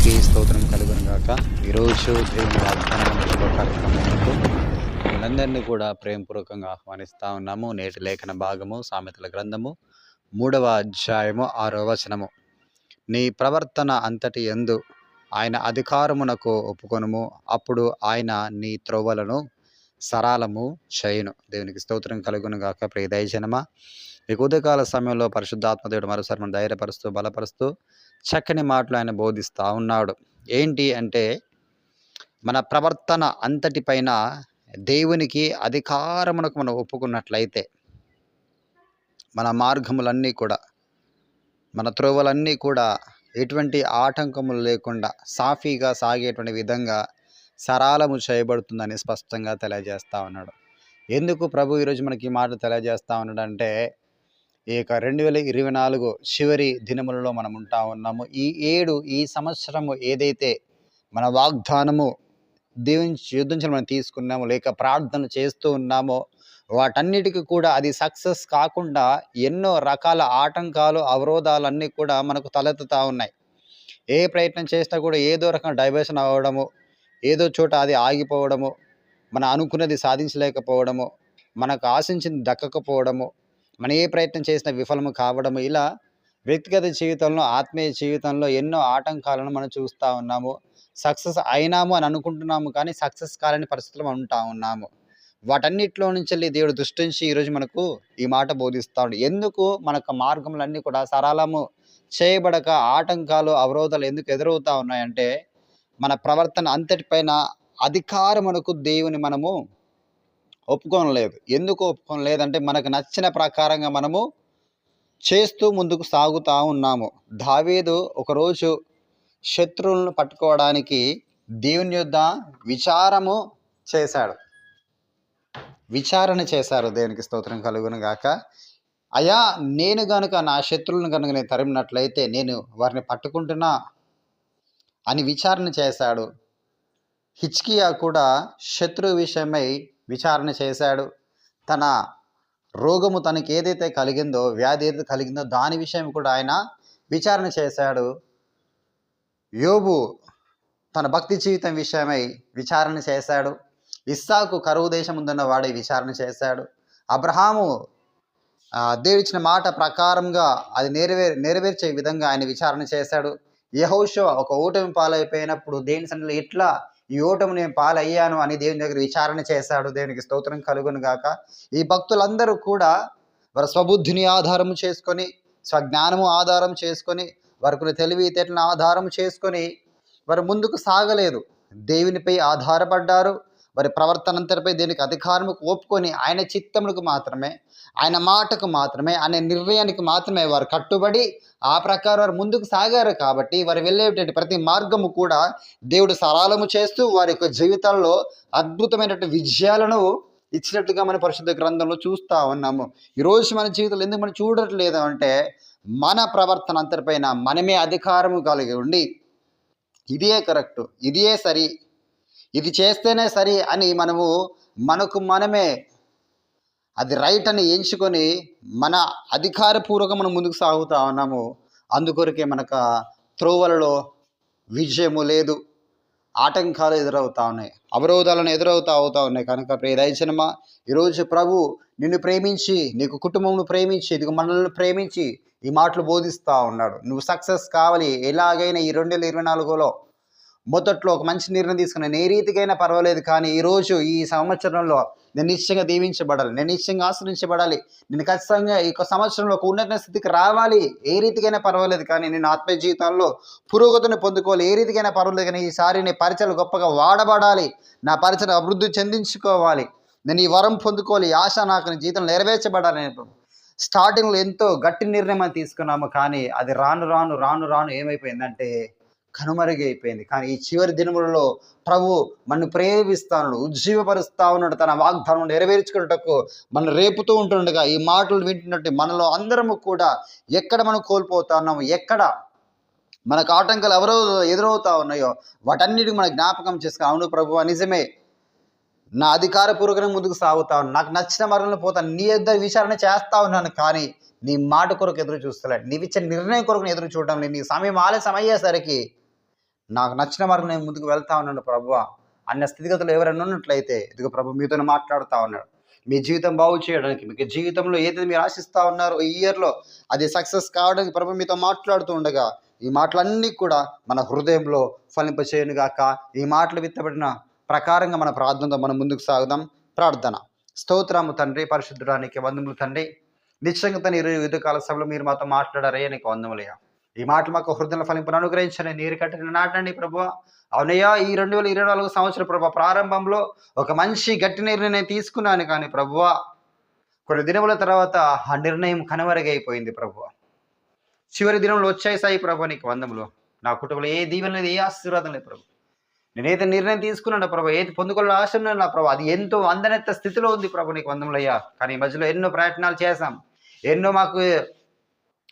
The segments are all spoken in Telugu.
దేవునికి స్తోత్రం కలుగును గాక. ఈరోజు దేవుని వాగ్దానం కార్యక్రమంలో మనందరినీ కూడా ప్రేమపూర్వకంగా ఆహ్వానిస్తా ఉన్నాము. నేటి లేఖన భాగము సామెతల గ్రంథము మూడవ అధ్యాయము ఆరో వచనము. నీ ప్రవర్తన అంతటి ఎందు ఆయన అధికారమునకు ఒప్పుకొనుము. అప్పుడు ఆయన నీ త్రోవలను సరాలము చేయును. దేవునికి స్తోత్రం కలుగును గాక. ప్రియ దయజనమ ఈ ఉదయకాల సమయంలో పరిశుద్ధాత్మ దేవుడు మరోసారి మనం ధైర్యపరుస్తూ బలపరుస్తూ చక్కని మాటలు ఆయన బోధిస్తూ ఉన్నాడు. ఏంటి అంటే మన ప్రవర్తన అంతటిపైన దేవునికి అధికారమునకు మనం ఒప్పుకున్నట్లయితే మన మార్గములన్నీ కూడా మన త్రోవలన్నీ కూడా ఎటువంటి ఆటంకములు లేకుండా సాఫీగా సాగేటువంటి విధంగా సరాలము చేయబడుతుందని స్పష్టంగా తెలియజేస్తూ ఉన్నాడు. ఎందుకు ప్రభు ఈరోజు మనకి ఈ మాట తెలియజేస్తూ ఉన్నాడంటే ఈ యొక్క రెండు వేల ఇరవై నాలుగు చివరి దినములలో మనం ఉంటా ఉన్నాము. ఈ ఏడు ఈ సంవత్సరము ఏదైతే మన వాగ్దానము దేవుని యుద్ధించి మనం తీసుకున్నాము లేక ప్రార్థన చేస్తూ ఉన్నామో వాటన్నిటికీ కూడా అది సక్సెస్ కాకుండా ఎన్నో రకాల ఆటంకాలు అవరోధాలన్నీ కూడా మనకు తలెత్తుతూ ఉన్నాయి. ఏ ప్రయత్నం చేసినా కూడా ఏదో రకం డైవర్షన్ అవ్వడము ఏదో చోట అది ఆగిపోవడము మన అనుకున్నది సాధించలేకపోవడము మనకు ఆశించింది దక్కకపోవడము మనం ఏ ప్రయత్నం చేసినా విఫలము కావడము ఇలా వ్యక్తిగత జీవితంలో ఆత్మీయ జీవితంలో ఎన్నో ఆటంకాలను మనం చూస్తూ ఉన్నాము. సక్సెస్ అయినాము అని అనుకుంటున్నాము కానీ సక్సెస్ కాలని పరిస్థితులు మనం ఉంటా ఉన్నాము. వాటన్నిటిలో నుంచి వెళ్ళి దేవుడు దృష్టించి ఈరోజు మనకు ఈ మాట బోధిస్తా ఉండు ఎందుకు? మనకు మార్గములన్నీ కూడా సరళము చేయబడక ఆటంకాలు అవరోధాలు ఎందుకు ఎదురవుతా ఉన్నాయంటే మన ప్రవర్తన అంతటిపైన అధికారమునకు దేవుని మనము ఒప్పుకోనలేదు ఎందుకు ఒప్పుకోనలేదంటే మనకు నచ్చిన ప్రకారంగా మనము చేస్తూ ముందుకు సాగుతూ ఉన్నాము. దావీదు ఒకరోజు శత్రువులను పట్టుకోవడానికి దేవుని యొద్ద విచారము చేశాడు. విచారణ చేశారు. దేవునికి స్తోత్రం కలుగును గాక. అయా నేను గనుక నా శత్రువులను కనుక నేను తరిమినట్లయితే నేను వారిని పట్టుకుంటున్నా? అని విచారణ చేశాడు. హిచ్కియా కూడా శత్రువు విషయమై విచారణ చేశాడు. తన రోగము తనకి ఏదైతే కలిగిందో వ్యాధి ఏదైతే కలిగిందో దాని విషయం కూడా ఆయన విచారణ చేశాడు. యోబు తన భక్తి జీవితం విషయమై విచారణ చేశాడు. ఇస్సాకు కరువు దేశం ఉందన్న వాడే విచారణ చేశాడు. అబ్రహాము దేవుడిచ్చిన మాట ప్రకారంగా అది నెరవే నెరవేర్చే విధంగా ఆయన విచారణ చేశాడు. యహోషో ఒక ఓటమి పాలైపోయినప్పుడు దేని సన్నిధిలో ఇట్లా ఈ ఓటమి నేను పాలయ్యాను అని దేవుని దగ్గర విచారణ చేశాడు. దేవునికి స్తోత్రం కలుగును గాక. ఈ భక్తులందరూ కూడా వారి స్వబుద్ధిని ఆధారము చేసుకొని స్వజ్ఞానము ఆధారం చేసుకొని వారికి తెలివితేటలను ఆధారం చేసుకొని వారు ముందుకు సాగలేదు. దేవునిపై ఆధారపడ్డారు. వారి ప్రవర్తన దీనికి దేనికి అధికారముకు ఒప్పుకొని ఆయన చిత్తములకు మాత్రమే ఆయన మాటకు మాత్రమే ఆయన నిర్ణయానికి మాత్రమే వారు కట్టుబడి ఆ ప్రకారం వారు ముందుకు సాగారు కాబట్టి వారు వెళ్ళేటువంటి ప్రతి మార్గము కూడా దేవుడు సరళము చేస్తూ వారి యొక్క జీవితాల్లో అద్భుతమైనటువంటి విజయాలను ఇచ్చినట్లుగా మన పరిశుద్ధ గ్రంథంలో చూస్తూ ఉన్నాము. ఈరోజు మన జీవితంలో ఎందుకు మనం చూడట్లేదు అంటే మన ప్రవర్తన అంతటిపైన మనమే అధికారము కలిగి ఉండి ఇదే కరెక్ట్ ఇదే సరి ఇది చేస్తేనే సరి అని మనము మనకు మనమే అది రైట్ అని ఎంచుకొని మన అధికారపూర్వకం మనం ముందుకు సాగుతూ ఉన్నాము. అందుకొరకే మనకు త్రోవలలో విజయము లేదు. ఆటంకాలు ఎదురవుతా ఉన్నాయి. అవరోధాలను ఎదురవుతా అవుతా ఉన్నాయి. కనుక ప్రియ దయచనమా ఈరోజు ప్రభు నిన్ను ప్రేమించి నీకు కుటుంబంను ప్రేమించి నీకు మనల్ని ప్రేమించి ఈ మాటలు బోధిస్తూ ఉన్నాడు. నువ్వు సక్సెస్ కావాలి. ఎలాగైనా ఈ రెండు వేల ఇరవై నాలుగులో మొదట్లో ఒక మంచి నిర్ణయం తీసుకున్నాను ఏ రీతికైనా పర్వాలేదు కానీ ఈరోజు ఈ సంవత్సరంలో నేను నిశ్చయంగా దీవించబడాలి. నేను నిశ్చయంగా ఆశ్రయించబడాలి. నేను ఖచ్చితంగా ఈ సంవత్సరంలో ఒక ఉన్నత స్థితికి రావాలి. ఏ రీతికైనా పర్వాలేదు కానీ నేను ఆత్మీయ జీవితంలో పురోగతిని పొందుకోవాలి. ఏ రీతికైనా పర్వాలేదు కానీ ఈసారి నీ పరిచయలు గొప్పగా వాడబడాలి. నా పరిచయం అభివృద్ధి చెందించుకోవాలి. నేను ఈ వరం పొందుకోవాలి. ఆశ నాకు జీవితం నెరవేర్చబడాలి. స్టార్టింగ్లో ఎంతో గట్టి నిర్ణయం తీసుకున్నాము కానీ అది రాను రాను రాను రాను ఏమైపోయిందంటే కనుమరుగైపోయింది. కానీ ఈ చివరి దినములలో ప్రభు మనను ప్రేమిస్తాను ఉజ్జీవపరుస్తా ఉన్నాడు. తన వాగ్దానం నెరవేర్చుకున్నటకు మనం రేపుతూ ఉంటుండగా ఈ మాటలు వింటున్నట్టు మనలో అందరము కూడా ఎక్కడ మనం కోల్పోతా ఉన్నాము ఎక్కడ మనకు ఆటంకాలు ఎవరో ఎదురవుతా ఉన్నాయో వాటన్నిటికి మన జ్ఞాపకం చేసుకుని అవును ప్రభు నిజమే. నా అధికారపూర్వకంగా ముందుకు సాగుతా ఉన్నాను. నాకు నచ్చిన మార్గంలో పోతాను నీ ఇద్దరు విచారణ చేస్తా ఉన్నాను కానీ నీ మాట కొరకు ఎదురు చూస్తలే. నీవిచ్చే నిర్ణయం కొరకు ఎదురు చూడడం లేదు. నీ సమయం ఆలస్యం అయ్యేసరికి నాకు నచ్చిన మార్గం నేను ముందుకు వెళ్తా ఉన్నాను ప్రభు అన్న స్థితిగతులు ఎవరైనా ఉన్నట్లయితే ఇదిగో ప్రభు మీతో మాట్లాడుతూ ఉన్నాడు. మీ జీవితం బాగు చేయడానికి మీకు జీవితంలో ఏదైతే మీరు ఆశిస్తూ ఉన్నారో ఈ ఇయర్లో అది సక్సెస్ కావడానికి ప్రభు మీతో మాట్లాడుతూ ఉండగా ఈ మాటలన్నీ కూడా మన హృదయంలో ఫలింపచేయను గాక ఈ మాటలు విత్తబడిన ప్రకారంగా మన ప్రార్థనతో మనం ముందుకు సాగుదాం. ప్రార్థన. స్తోత్రము తండ్రి పరిశుద్ధడానికి వందములు తండ్రి. నిశ్చయంగా తన ఇరు యుద్ధకాల సభలో మీరు మాతో మాట్లాడారే నీకు వందములయ్యా ఈ మాటలు మాకు హృదయ ఫలింపును అనుగ్రహించండి నీరు కట్టిన నాటండి ప్రభు అవునయ్యా ఈ రెండు వేల ఇరవై నాలుగు సంవత్సరం ప్రభు ప్రారంభంలో ఒక మంచి గట్టి నిర్ణయం నేను తీసుకున్నాను కానీ ప్రభువ కొన్ని దినముల తర్వాత ఆ నిర్ణయం కనుమరుగైపోయింది ప్రభు చివరి దినంలో వచ్చాయి సాయి ప్రభు నీకు వందములు. నా కుటుంబంలో ఏ దీవెన లేదు ఏ ఆశీర్వాదం లేదు ప్రభు. నేనైతే నిర్ణయం తీసుకున్నాను ప్రభు. ఏది పొందుకోవాలని ఆశ ఉన్నాను నా ప్రభా. అది ఎంతో అందనెత్త స్థితిలో ఉంది ప్రభు నీకు వందములయ్యా. కానీ ఈ మధ్యలో ఎన్నో ప్రయత్నాలు చేశాం. ఎన్నో మాకు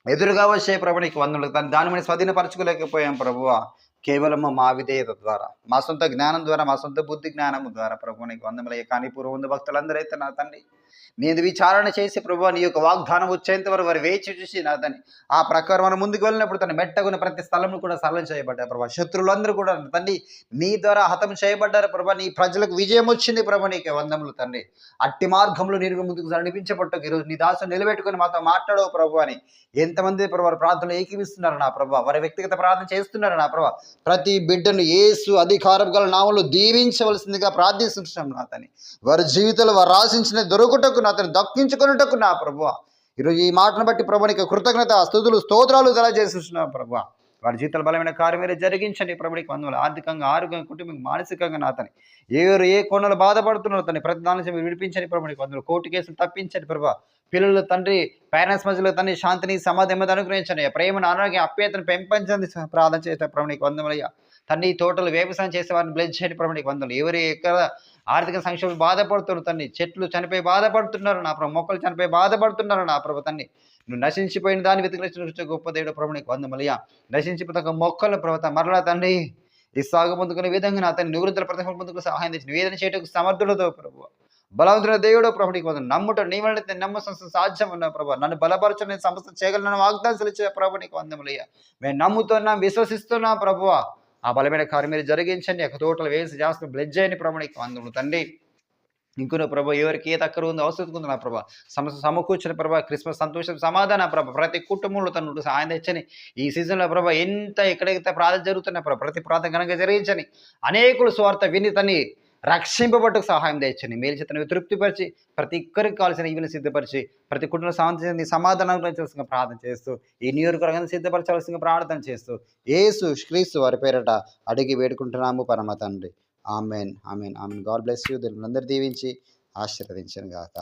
ఎదురుగా వచ్చే ప్రభు నీకు వందములు. దాన్ని దాని మీద స్వాధీనపరచుకోలేకపోయాం ప్రభువా కేవలం మా విధేయత ద్వారా మా సొంత జ్ఞానం ద్వారా మా సొంత బుద్ధి జ్ఞానము ద్వారా ప్రభు నీకు వందములయ్య కానీ పూర్వం భక్తులందరూ అయితే నా తండ్రి నేను విచారణ చేసి ప్రభు నీ యొక్క వాగ్దానం వచ్చేంత వరకు వారు వేచి చూసి నా తండ్రి ఆ ప్రకారం మనం ముందుకు వెళ్ళినప్పుడు తను మెట్టగున్న ప్రతి స్థలము కూడా సరళం చేయబడ్డారు ప్రభా. శత్రువులందరూ కూడా తండ్రి నీ ద్వారా హతం చేయబడ్డారు ప్రభా. నీ ప్రజలకు విజయం వచ్చింది ప్రభా నీకు వందములు తండ్రి. అట్టి మార్గంలో నేను ముందుకు నడిపించబట్టు ఈరోజు నీ దాసు నిలబెట్టుకుని మాతో మాట్లాడవు ప్రభు అని ఎంతమంది ప్రభు వారు ప్రార్థనలు ఏకీవిస్తున్నారు నా ప్రభా. వారి వ్యక్తిగత ప్రార్థన చేస్తున్నారు నా ప్రభా. ప్రతి బిడ్డను ఏసు అధికారం గల నామంలో దీవించవలసిందిగా ప్రార్థిస్తున్నాం నా తని వారి జీవితంలో వారు ఆశించిన దొరుకుటకు నా తను దక్కించుకున్నటకు నా ప్రభు ఈరోజు ఈ మాటను బట్టి ప్రభునికి కృతజ్ఞత స్థుతులు స్తోత్రాలు తెలియజేస్తున్నాం ప్రభు వారి జీవితాలు బలమైన కార్యం మీరు జరిగించండి. ప్రభుడికి వందలు ఆర్థికంగా ఆరోగ్యంగా కుటుంబం మానసికంగా నా తని ఎవరు ఏ కోణలు బాధపడుతున్నారో తన ప్రతి దాని నుంచి మీరు విడిపించండి ప్రభుడికి వందలు కోర్టు కేసులు తప్పించండి ప్రభా. పిల్లలు తండ్రి పేరెంట్స్ మధ్యలో తండ్రి శాంతిని సమాధి అనుగ్రహించండి. ప్రేమను ఆరోగ్యం అప్యతను పెంపొంచండి ప్రార్థన చేస్తే ప్రభుడికి నీకు వందములయ్యా తండ్రి తోటలు వ్యవసాయం చేసే వారిని బ్లెజ్ చేయండి ప్రభుడికి వందలు ఎవరు ఎక్కడ ఆర్థిక సంక్షోభం బాధపడుతున్నారు తండ్రి చెట్లు చనిపోయి బాధపడుతున్నారు నా ప్రభు. మొక్కలు చనిపోయి బాధపడుతున్నారు నా ప్రభు తన్ని. నువ్వు నశించిపోయిన దాన్ని వెతికిన గొప్ప దేవుడు ప్రభు నీకు వందమలయ్యా. నశించిపోతున్న మొక్కల ప్రభుత్వం మరలా తండ్రి ఈ సాగు పొందుకునే విధంగా నా తన నివృత్తుల ప్రతిఫలం పొందుకు సహాయం తెచ్చి వేదన చేయటకు సమర్థులతో ప్రభు. బలవంతుల దేవుడు ప్రభుడికి వందలు నమ్ముట నీ వల్ల నమ్మ సంస్థ సాధ్యం ఉన్న ప్రభు. నన్ను బలపరచని సంస్థ చేయగలను వాగ్దానం సెలిచే ప్రభు నీకు వందములయ్యా. మేము నమ్ముతున్నాం విశ్వసిస్తున్నాం ప్రభువ ఆ బలమైన కార్యం మీరు జరిగించండి. ఒక తోటలు వేసి చేస్తూ బ్లెడ్ చేయని ప్రభు నీకు తండ్రి. ఇంకొన ప్రభా ఎవరికి ఏ తక్కర ఉందో అవసరం ఉందో నా ప్రభా. సమస్య సమకూర్చిన ప్రభా క్రిస్మస్ సంతోషం సమాధాన ప్రభా. ప్రతి కుటుంబంలో తను సాయం తెచ్చని. ఈ సీజన్లో ప్రభా ఎంత ఎక్కడైతే ప్రార్థన జరుగుతున్న ప్రభా ప్రతి ప్రార్థన ఘనంగా జరిగించని. అనేకులు స్వార్థ విని తని రక్షింపబట్టుకు సహాయం తెచ్చని మేలు చేతను తృప్తిపరిచి ప్రతి ఒక్కరికి కావాల్సిన ఈవెను సిద్ధపరిచి ప్రతి కుటుంబ శాంతి సమాధానం గురించి ప్రార్థన చేస్తూ ఈ నియోజకవర్గాన్ని సిద్ధపరచాల్సిన ప్రార్థన చేస్తూ ఏసు శ్రీస్తు వారి పేరట అడిగి వేడుకుంటున్నాము పరమ తండ్రి. Amen amen amen. God bless you. దీన్ని అందరు దీవించి ఆశీర్వదించను గాక